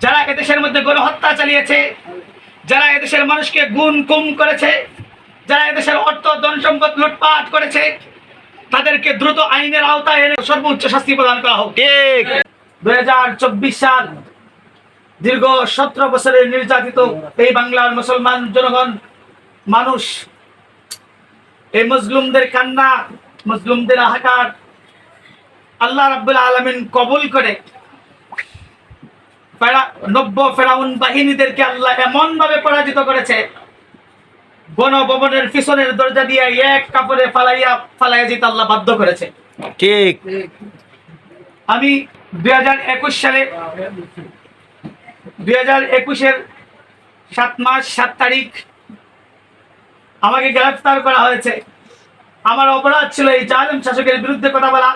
যারা এদেশের মধ্যে গণহত্যা চালিয়েছে যারা এদেশের মানুষকে গুণ কুম করেছে যারা এদেশের অর্থ ধন সম্পদ লুটপাট করেছে তাদেরকে দ্রুত আইনের আওতায় এনে সর্বোচ্চ শাস্তি প্রদান করা হোক। ঠিক। দুই হাজার চব্বিশ সাল দীর্ঘ সতেরো বছরের নির্যাতিত এই বাংলার মুসলমান জনগণ মানুষ এই মজলুমদের কান্না মজলুমদের হাহাকার আল্লাহ রাব্বুল আলমিন কবুল করে নব্য ফেরাউন বাহিনীদেরকে আল্লাহ এমন ভাবে পরাজিত করেছে। গণভবনের পিছনের দরজা দিয়ে এক কাপড়ে ফালাইয়া ফালাইয়া যেতে আল্লাহ বাধ্য করেছে। ঠিক। আমি দুই হাজার একুশ সালে দুই হাজার একুশের সাত মাস সাত তারিখ আমাকে গ্রেফতার করা হয়েছে। আমার অপরাধ ছিল এই জালেম শাসকের বিরুদ্ধে কথা বলা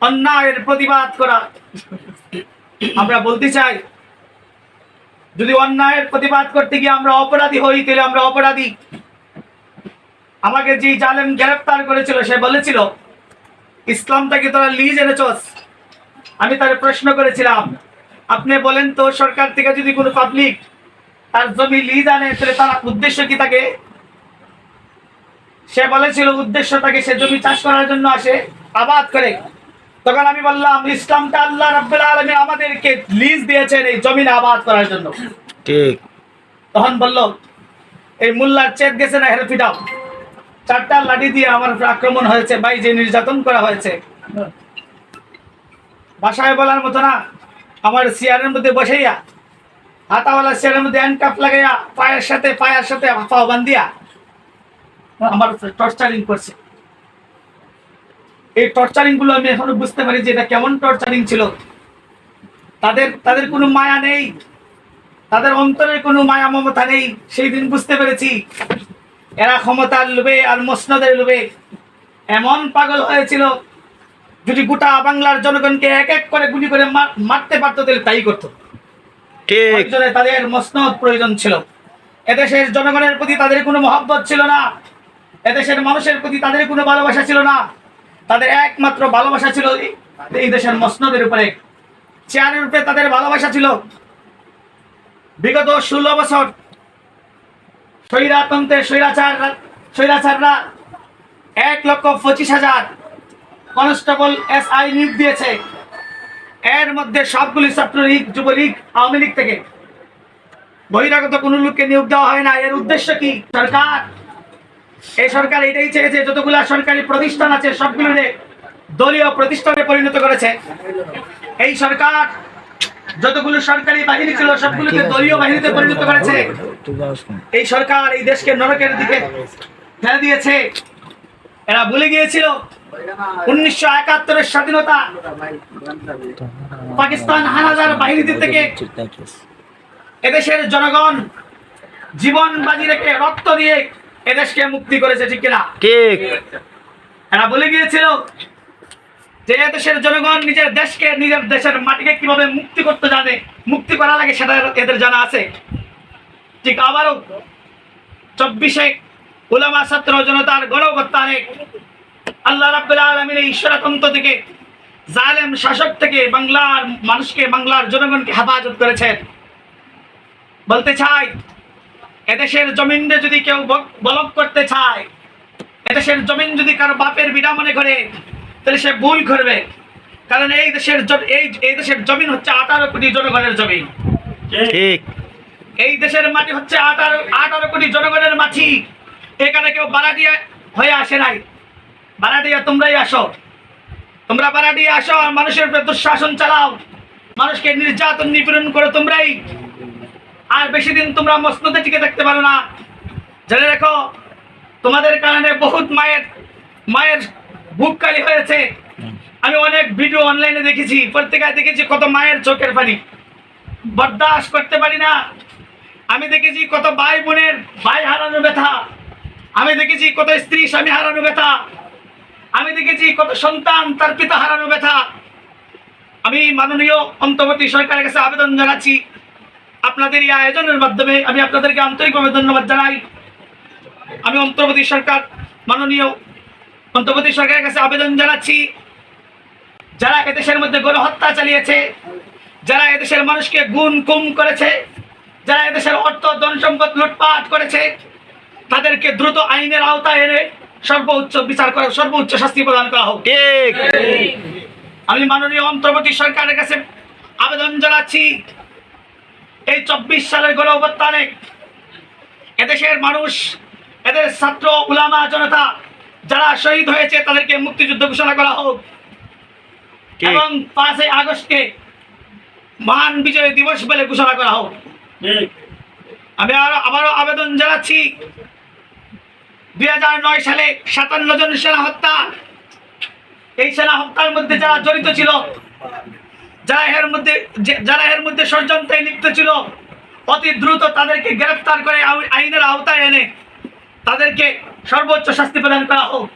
অন্যায়ের প্রতিবাদ করা। আমরা বলতে চাই, যদি অন্যায়ের প্রতিবাদ করতে গিয়ে আমরা অপরাধী হই, তাহলে আমরা অপরাধী। আমাকে যে জালেম গ্রেফতার করেছিল, সে বলেছিল, ইসলামটাকে তোরা লিজ এনেছস। আমি তার প্রশ্ন করেছিলাম, আপনি বলেন তো, সরকার থেকে যদি কোনো পাবলিক তার জমি লিজ আনে, তাহলে তার উদ্দেশ্য কি থাকে সে বলেছিল, উদ্দেশ্য তাকে সে জমি চাষ করার জন্য আসে, আবাদ করে। তখন আমি বললাম ইসলামটা আল্লাহ রাব্বুল আলামিন আমাদেরকে লিজ দিয়েছেন এই জমিন আবাদ করার জন্য। ঠিক। তখন বলল এই মোল্লার চেক গেছে না হেরে ফিটাও। চারটা লাঠি দিয়ে আমার আক্রমণ হয়েছে ভাই যে নির্যাতন করা হয়েছে। বাসায় বলার মতো না আমার চেয়ারের মধ্যে বসাইয়া হাতাওয়ালা চেয়ারের মধ্যে হ্যান্ডকাপ লাগাইয়া পায়ের সাথে পায়ের সাথে পাও বান্ধিয়া আমার টর্চারিং করছে। এই টর্চারিংগুলো আমি এখনও বুঝতে পারি যে এটা কেমন টর্চারিং ছিল। তাদের তাদের কোনো মায়া নেই। তাদের অন্তরের কোনো মায়া মমতা নেই। সেই দিন বুঝতে পেরেছি। এরা ক্ষমতার লোভে আর মসনদের লোভে এমন পাগল হয়েছিল যদি গোটা বাংলার জনগণকে এক এক করে গুলি করে মার- মারতে পারতো তাহলে তাই করতো। তাদের মসনদ প্রয়োজন ছিল। এদেশের জনগণের প্রতি তাদের কোনো মহব্বত ছিল না। এদেশের মানুষের প্রতি তাদের কোনো ভালোবাসা ছিল না। তাদের একমাত্র ভালোবাসা ছিল এই- দেশের মসনদের উপরে। চেয়ারের উপরে তাদের ভালোবাসা ছিল। বিগত ষোলো বছর স্বৈরাচার, স্বৈরাচাররা এক লক্ষ পঁচিশ হাজার কনস্টেবল এস আই নিয়োগ দিয়েছে। এর মধ্যে সবগুলি ছাত্রলীগ, যুবলীগ, আওয়ামী লীগ থেকে। বহিরাগত কোনো লোককে নিয়োগ দেওয়া হয় না। এর উদ্দেশ্য কি? সরকার এই সরকার এটাই চেয়েছে যতগুলা সরকারি প্রতিষ্ঠান আছে সবগুলোরে দলীয় প্রতিষ্ঠানে পরিণত করেছে। এই সরকার যতগুলো সরকারি বাহিনী ছিল সবগুলোকে দলীয় বাহিনীতে পরিণত করেছে। এই সরকার এই দেশকে নরকের দিকে ফেলে দিয়েছে। এরা ভুলে গিয়েছিল উনিশশো একাত্তরের স্বাধীনতা। পাকিস্তান হানাদার বাহিনীদের থেকে এদেশের জনগণ জীবন বাজি রেখে রক্ত দিয়ে এদেশকে মুক্তি করেছে ঠিক কিনা? ঠিক। এরা বলে গিয়েছিল যে জনগণ নিজের দেশকে নিজের দেশের মাটিকে কীভাবে মুক্তি করতে জানে মুক্তি করা লাগে সেটা এদের জানা আছে। ঠিক আবারও চব্বিশে উলামা ছাত্র জনতার গণহত্যারে আল্লাহ রাব্বুল আলামিন এই ঈশ্বরতন্ত্র থেকে জালেম শাসক থেকে বাংলার মানুষকে বাংলার জনগণকে হেফাজত করেছেন। বলতে চাই এদেশের জমিনে যদি কেউ বলক করতে চায় এদেশের জমিন যদি কারও বাপের বিনা মনে করে তাহলে সে ভুল করবে। কারণ এই দেশের এই এই দেশের জমিন হচ্ছে আঠারো কোটি জনগণের জমিন। ঠিক। এই দেশের মাটি হচ্ছে আঠারো আঠারো কোটি জনগণের মাটি। এখানে কেউ বারাটিয়া হয়ে আসে নাই। বারাটিয়া তোমরাই আসো। তোমরা বারাটিয়া আসো আর মানুষের উপরে দুঃশাসন চালাও। মানুষকে নির্যাতন নিপীড়ন করো তোমরাই। আর বেশি দিন তোমরা মসনদে টিকে থাকতে পারো না। জেনে রেখো, তোমাদের কারণে বহুত মায়ের মায়ের বুক কালি হয়েছে। আমি অনেক ভিডিও অনলাইনে দেখেছি, পত্রিকায় দেখেছি কত মায়ের চোখের পানি। বরদাস্ত করতে পারি না। আমি দেখেছি কত ভাই বোনের ভাই হারানো ব্যথা। আমি দেখেছি কত স্ত্রী স্বামী হারানো ব্যথা। আমি দেখেছি কত সন্তান তার পিতা হারানো ব্যথা। আমি মাননীয় অন্তর্বর্তী সরকারের কাছে আবেদন জানাচ্ছি আপনাদের এই আয়োজনের মাধ্যমে আমি আপনাদেরকে আন্তরিকভাবে ধন্যবাদ জানাই। আমি অন্তর্বর্তী সরকার মাননীয় অন্তর্বর্তী সরকারের কাছে আবেদন জানাচ্ছি। যারা এদেশের মধ্যে গণহত্যা চালিয়েছে যারা এদেশের মানুষকে গুণ কুম করেছে যারা এদেশের অর্থ ধন সম্পদ লুটপাট করেছে তাদেরকে দ্রুত আইনের আওতায় এনে সর্বোচ্চ বিচার করা সর্বোচ্চ শাস্তি প্রদান করা হোক। ঠিক। আমি মাননীয় অন্তর্বর্তী সরকারের কাছে আবেদন জানাচ্ছি। এই চব্বিশ সালের গণ অভ্যুত্থানে এদেশের মানুষ এদের ছাত্র উলামা জনতা যারা শহীদ হয়েছে তাদেরকে মুক্তিযুদ্ধ ঘোষণা করা হোক। এবং পাঁচই আগস্টকে মহান বিজয় দিবস বলে ঘোষণা করা হোক। আমি আরও আবারও আবেদন জানাচ্ছি দুই হাজার নয় সালে সাতান্ন জন সেনা হত্যা। এই সেনা হত্যার মধ্যে যারা জড়িত ছিল যারা এর মধ্যে যারা এর মধ্যে ষড়যন্ত্রে লিপ্ত ছিল। অতি দ্রুত তাদেরকে গ্রেফতার করে আইনের আওতায় এনে তাদেরকে সর্বোচ্চ শাস্তি প্রদান করা হোক।